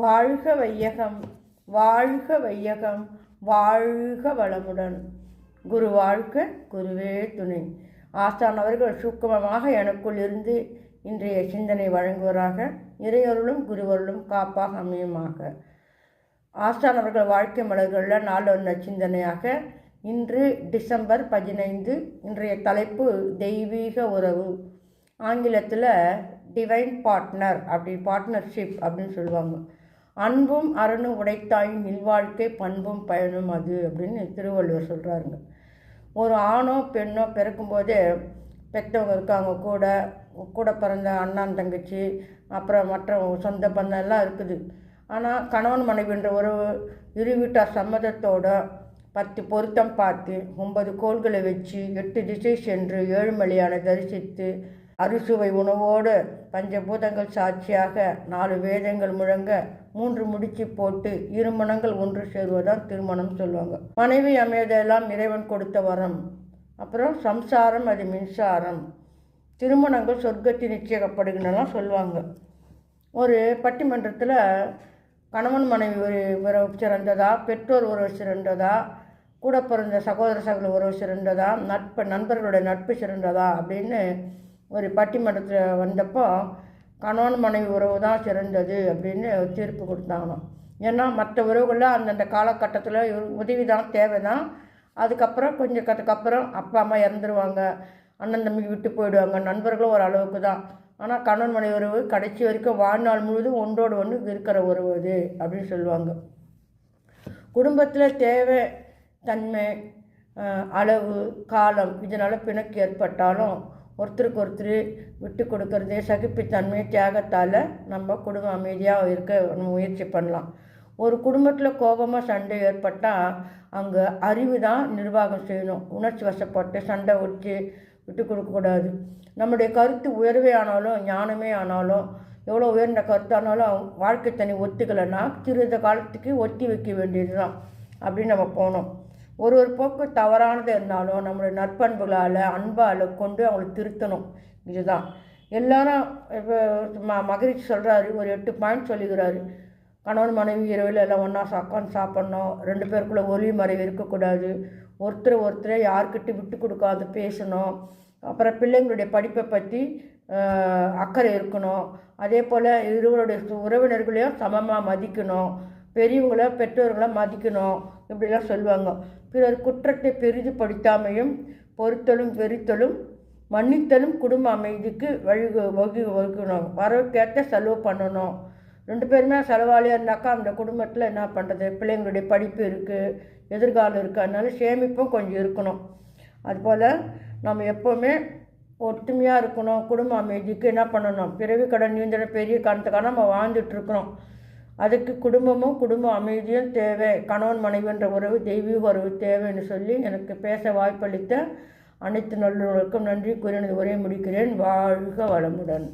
வாழ்க வையகம் வாழ்க வையகம் வாழ்க வளமுடன். குரு வாழ்க குருவே துணை. ஆசான் அவர்கள் சூக்கமமாக எனக்குள் இருந்து இன்றைய சிந்தனை வழங்குவராக இறையருளும் குருவருளும் காப்பாக அமையுமாக. ஆசான் அவர்கள் வாழ்க்கை மலர்களில் நாளொன்ன சிந்தனையாக இன்று டிசம்பர் பதினைந்து இன்றைய தலைப்பு தெய்வீக உறவு. ஆங்கிலத்தில் டிவைன் பார்ட்னர் அப்படி பார்ட்னர்ஷிப் அப்படின்னு சொல்லுவாங்க. அன்பும் அறனும் உடைத்தாயின் இல்வாழ்க்கை பண்பும் பயனும் அது அப்படின்னு திருவள்ளுவர் சொல்கிறாருங்க ஒரு ஆணோ பெண்ணோ பிறக்கும்போதே பெற்றவங்க இருக்காங்க கூட கூட பிறந்த அண்ணன் தங்கச்சி அப்புறம் மற்ற சொந்த பந்தம் எல்லாம் இருக்குது. ஆனால் கணவன் மனைவின்ற உறவு இரு வீட்டார் சம்மதத்தோட பத்து பொருத்தம் பார்த்து ஒன்பது கோள்களை வச்சு எட்டு திசை சென்று ஏழுமலையான தரிசித்து அறுசுவை உணவோடு பஞ்சபூதங்கள் சாட்சியாக நாலு வேதங்கள் முழங்க மூன்று முடிச்சு போட்டு இருமணங்கள் ஒன்று சேருவதான் திருமணம் சொல்லுவாங்க. மனைவி அமையதெல்லாம் இறைவன் கொடுத்த வரம். அப்புறம் சம்சாரம் அது மின்சாரம். திருமணங்கள் சொர்க்கத்தில் நிச்சயிக்கப்படுகின்றலாம் சொல்லுவாங்க. ஒரு பட்டிமன்றத்தில் கணவன் மனைவி ஒரு உறவு சிறந்ததா பெற்றோர் உறவு சிறந்ததா கூட பிறந்த சகோதர சகோதர உறவு சிறந்ததா நட்பு நண்பர்களுடைய நட்பு சிறந்ததா அப்படின்னு ஒரு பட்டிமன்றத்தில் வந்தப்போ கணவன் மனைவி உறவு தான் சிறந்தது அப்படின்னு தீர்ப்பு கொடுத்தாங்களாம். ஏன்னா மற்ற உறவுகளில் அந்தந்த காலகட்டத்தில் உதவி தான் தேவை தான். அதுக்கப்புறம் கொஞ்சம் அதுக்கப்புறம் அப்பா அம்மா இறந்துருவாங்க. அண்ணன் தம்பி விட்டு போயிடுவாங்க. நண்பர்களும் ஒரு அளவுக்கு தான். ஆனால் கணவன் மனைவி உறவு கடைசி வரைக்கும் வாழ்நாள் முழுவதும் ஒன்றோடு ஒன்று இருக்கிற உறவு அது அப்படின்னு சொல்லுவாங்க. குடும்பத்தில் தேவை தன்மை அளவு காலம் இதனால் பிணக்கு ஏற்பட்டாலும் ஒருத்தருக்கு ஒருத்தர் விட்டு கொடுக்கறது சகிப்புத்தன்மை தியாகத்தால் நம்ம குடும்பம் அமைதியாக இருக்க முயற்சி பண்ணலாம். ஒரு குடும்பத்தில் கோபமாக சண்டை ஏற்பட்டால் அங்கே அறிவு தான் நிர்வாகம் செய்யணும். உணர்ச்சி வசப்பட்டு சண்டை வச்சு விட்டு கொடுக்கக்கூடாது நம்முடைய கருத்து உயர்வே ஆனாலும் ஞானமே ஆனாலும் எவ்வளோ உயர்ந்த கருத்தானாலும் வாழ்க்கை தனி ஒத்துக்கலைன்னா சிறிது காலத்துக்கு ஒத்தி வைக்க வேண்டியது தான் அப்படின்னு நம்ம போனோம். ஒரு ஒரு போக்கு தவறானது இருந்தாலும் நம்மளுடைய நற்பண்புகளால் அன்பால் கொண்டு அவங்களை திருத்தணும். இதுதான். எல்லாரும் இப்போ ம மகிழ்ச்சி சொல்கிறாரு ஒரு எட்டு பாயிண்ட் சொல்லிக்கிறாரு. கணவன் மனைவி இரவில் எல்லாம் ஒன்றா உட்காந்து சாப்பிட்ணும். ரெண்டு பேருக்குள்ளே ஒலி மறைவு இருக்கக்கூடாது. ஒருத்தர் ஒருத்தரை யாருக்கிட்ட விட்டு கொடுக்காது பேசணும். அப்புறம் பிள்ளைங்களுடைய படிப்பை பற்றி அக்கறை இருக்கணும். அதே போல் இருவருடைய உறவினர்களையும் சமமாக மதிக்கணும். பெரியவங்கள பெற்றோர்களை மதிக்கணும். இப்படிலாம் சொல்லுவாங்க. பிறர் குற்றத்தை பெரிது படுத்தாமையும் பொறுத்தலும் வெறித்தலும் மன்னித்தலும் குடும்ப அமைதிக்கு வழி வகு வகுக்கணும். வரவுக்கேற்ற செலவு பண்ணணும். ரெண்டு பேருமே செலவாளியாக இருந்தாக்கா அந்த குடும்பத்தில் என்ன பண்ணுறது பிள்ளைங்களுடைய படிப்பு இருக்குது எதிர்காலம் இருக்குது அதனால சேமிப்பும் கொஞ்சம் இருக்கணும். அதுபோல் நம்ம எப்போவுமே ஒற்றுமையாக இருக்கணும். குடும்ப அமைதிக்கு என்ன பண்ணணும்? பிறவி கடன் நீந்திர பெரிய காரணத்துக்காக நம்ம வாழ்ந்துட்டுருக்குறோம் அதுக்கு குடும்பமும் குடும்ப அமைதியும் தேவை. கணவன் மனைவின்ற உறவு தெய்வீக உறவு தேவைன்னு சொல்லி எனக்கு பேச வாய்ப்பளித்த அனைத்து நல்லவர்களுக்கும் நன்றி கூறினது உரை முடிக்கிறேன். வாழ்க வளமுடன்.